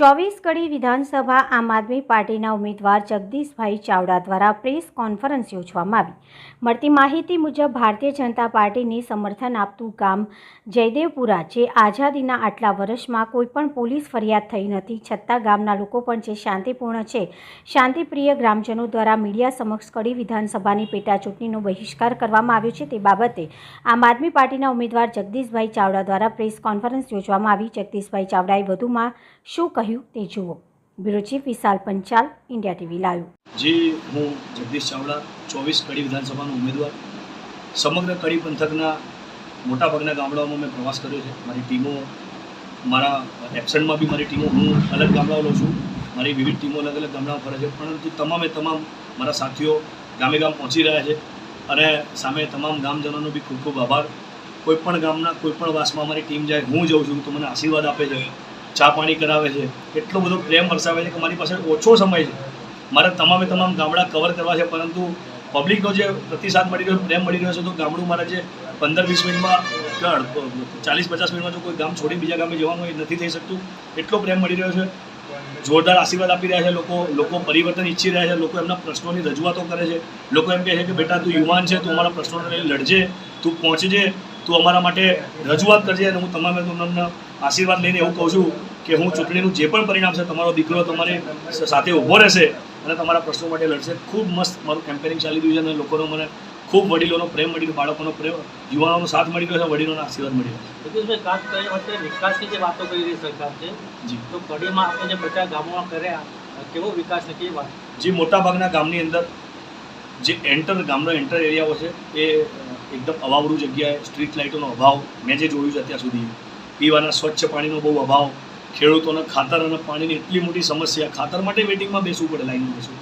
ચોવીસ કડી વિધાનસભા આમ આદમી પાર્ટીના ઉમેદવાર જગદીશભાઈ ચાવડા દ્વારા પ્રેસ કોન્ફરન્સ યોજવામાં આવી. મળતી માહિતી મુજબ ભારતીય જનતા પાર્ટીને સમર્થન આપતું ગામ જયદેવપુરા, જે આઝાદીના આટલા વર્ષમાં કોઈપણ પોલીસ ફરિયાદ થઈ નથી, છતાં ગામના લોકો પણ જે શાંતિપૂર્ણ છે, શાંતિપ્રિય ગ્રામજનો દ્વારા મીડિયા સમક્ષ કડી વિધાનસભાની પેટા ચૂંટણીનો બહિષ્કાર કરવામાં આવ્યો છે. તે બાબતે આમ આદમી પાર્ટીના ઉમેદવાર જગદીશભાઈ ચાવડા દ્વારા પ્રેસ કોન્ફરન્સ યોજવામાં આવી. જગદીશભાઈ ચાવડાએ વધુમાં શું કહ્યું, તે જુઓ. Bureau Vishal Panchal, India TV live જે હું જગદીશ ચાવડા, ચોવીસ કડી વિધાનસભાનો ઉમેદવાર, સમગ્ર કડી પંથકના મોટાભાગના ગામડાઓમાં મેં પ્રવાસ કર્યો છે. મારી ટીમો, મારા એબસન્ટમાં બી મારી ટીમો, હું અલગ ગામડાઓ લઉં છું. મારી વિવિધ ટીમો અલગ અલગ ગામડાઓ ફરે છે. પરંતુ તમામે તમામ મારા સાથીઓ ગામે ગામ પહોંચી રહ્યા છે અને સામે તમામ ગામજનોનો બી ખૂબ ખૂબ આભાર. કોઈપણ ગામના કોઈ પણ વાસમાં અમારી ટીમ જાય, હું જઉં છું, તો મને આશીર્વાદ આપે છે. ચા પાણી કરાવે છે, એટલો બધો પ્રેમ વરસાવે છે કે મારી પાસે ઓછો સમય છે. મારે તમામે તમામ ગામડા કવર કરવા છે, પરંતુ પબ્લિકનો જે પ્રતિસાદ મળી રહ્યો પ્રેમ મળી રહ્યો છે, તો ગામડું મારે જે પંદર વીસ મિનિટમાં ચાલીસ પચાસ મિનિટમાં જો કોઈ ગામ છોડી બીજા ગામે જવાનું એ નથી થઈ શકતું. એટલો પ્રેમ મળી રહ્યો છે. જોરદાર આશીર્વાદ આપી રહ્યા છે લોકો લોકો પરિવર્તન ઈચ્છી રહ્યા છે, લોકો એમના પ્રશ્નોની રજૂઆતો કરે છે. લોકો એમ કહે છે કે, બેટા, તું યુવાન છે, તું અમારા પ્રશ્નોને લડજે, તું પહોંચજે તું અમારા માટે રજૂઆત કરજે અને હું તમામે તમને આશીર્વાદ લઈને એવું કહું છું કે હું ચૂંટણીનું જે પણ પરિણામ છે તમારો દીકરો તમારી સાથે ઊભો રહેશે અને તમારા પ્રશ્નો માટે લડશે. ખૂબ મસ્ત મારું કેમ્પેનિંગ ચાલી રહ્યું છે અને લોકોનો મને ખૂબ વડીલોનો પ્રેમ મળી રહ્યો બાળકોનો પ્રેમ યુવાનોનો સાથ મળી ગયો છે વડીલોનો આશીર્વાદ મળી ગયો ખાસ કરી અત્યારે વિકાસની જે વાતો કરી રહી સરકાર છે જી. તો કડીમાં આપણે જે બધા ગામોમાં કર્યા કેવો વિકાસ છે કેવી વાત? જે મોટાભાગના ગામની અંદર જે એન્ટર ગામનો એન્ટર એરિયાઓ છે એ એકદમ અભાવરૂ જગ્યાએ સ્ટ્રીટ લાઇટોનો અભાવ મેં જે જોયું છે અત્યાર સુધી, પીવાના સ્વચ્છ પાણીનો બહુ અભાવ, ખેડૂતોને ખાતર અને પાણીની એટલી મોટી સમસ્યા, ખાતર માટે વેટિંગમાં બેસવું પડે લાઈનમાં બેસવું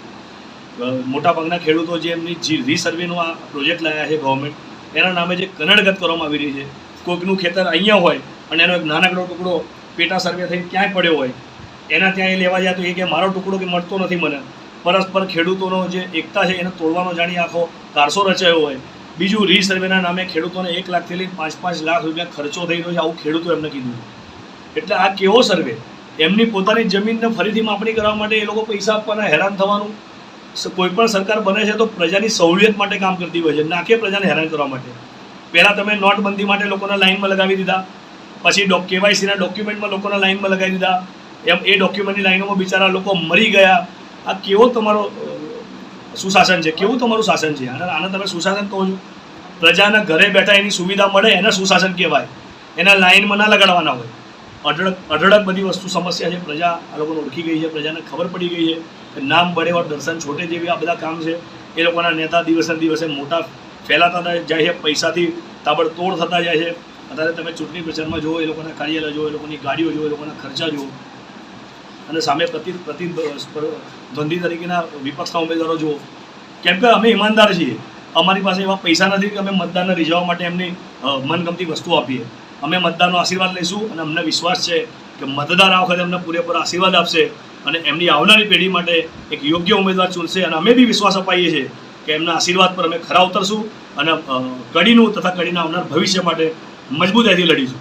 મોટા મોટાભાગના ખેડૂતો જે એમની જી રીસર્વેનો આ પ્રોજેક્ટ લાવ્યા છે ગવર્મેન્ટ એના નામે જે કનડગત કરવામાં આવી રહી છે. કોઈકનું ખેતર અહીંયા હોય અને એનો એક નાનકડો ટુકડો પેટા સર્વે થઈને ક્યાંય પડ્યો હોય, એના ત્યાં એ લેવા જાય તો એ કે મારો ટુકડો કે મળતો નથી મને. પરસ્પર ખેડૂતોનો જે એકતા છે એને તોડવાનો જાણી આખો કારસો રચાયો હોય બીજું રીસર્વેના નામે ખેડૂતોને એક લાખથી લઈને પાંચ પાંચ લાખ રૂપિયા ખર્ચો થઈ રહ્યો છે, આવું ખેડૂતો એમને કીધું. એટલે આ કેવો સર્વે એમની પોતાની જમીનને ફરીથી માપણી કરવા માટે એ લોકો પૈસા આપવાના હેરાન થવાનું? કોઈ પણ સરકાર બને છે તો પ્રજાની સહુલિયત માટે કામ કરતી હોય છે. ના કે પ્રજાને હેરાન કરવા માટે. પહેલાં તમે નોટબંધી માટે લોકોને લાઇનમાં લગાવી દીધા. પછી ડોક કેવાયસીના ડોક્યુમેન્ટમાં લોકોને લાઇનમાં લગાવી દીધા. એમ, એ ડોક્યુમેન્ટની લાઈનોમાં બિચારા લોકો મરી ગયા. આ કેવો તમારો સુશાસન છે? કેવું તમારું શાસન છે? અને આને તમે સુશાસન કહો છો. પ્રજાના ઘરે બેઠા એની સુવિધા મળે, એને સુશાસન કહેવાય. એના લાઇનમાં ના લગાડવાના હોય. અઢળક અઢળક બધી વસ્તુ સમસ્યા છે. પ્રજા આ લોકોને ઓળખી ગઈ છે. પ્રજાને ખબર પડી ગઈ છે કે નામ બળે ઓર દર્શન છોટે જેવી આ બધા કામ છે. એ લોકોના નેતા દિવસે દિવસે મોટા ફેલાતા જાય છે. પૈસાથી તાબડતોડ થતા જાય છે. અત્યારે તમે ચૂંટણી પ્રચારમાં જુઓ, એ લોકોના કાર્યાલય જુઓ, એ લોકોની ગાડીઓ જુઓ, એ લોકોના ખર્ચા જુઓ. અને સામે પ્રતિ પ્રતિદ્વંદી તરીકેના વિપક્ષના ઉમેદવારો જુઓ. કેમ કે અમે ઈમાનદાર છીએ. અમારી પાસે એવા પૈસા નથી કે અમે મતદારને રીઝવવા માટે એમની મનગમતી વસ્તુ આપીએ. અમે મતદારનો આશીર્વાદ લઈશું અને અમને વિશ્વાસ છે કે મતદાર આ વખતે અમને પૂરેપૂરો આશીર્વાદ આપશે અને એમની આવનારી પેઢી માટે એક યોગ્ય ઉમેદવાર ચૂનશે અને અમે બી વિશ્વાસ અપાઈએ છીએ કે એમના આશીર્વાદ પર અમે ખરા ઉતરશું અને કડીનું તથા કડીના આવનાર ભવિષ્ય માટે મજબૂતાઈથી લડીશું.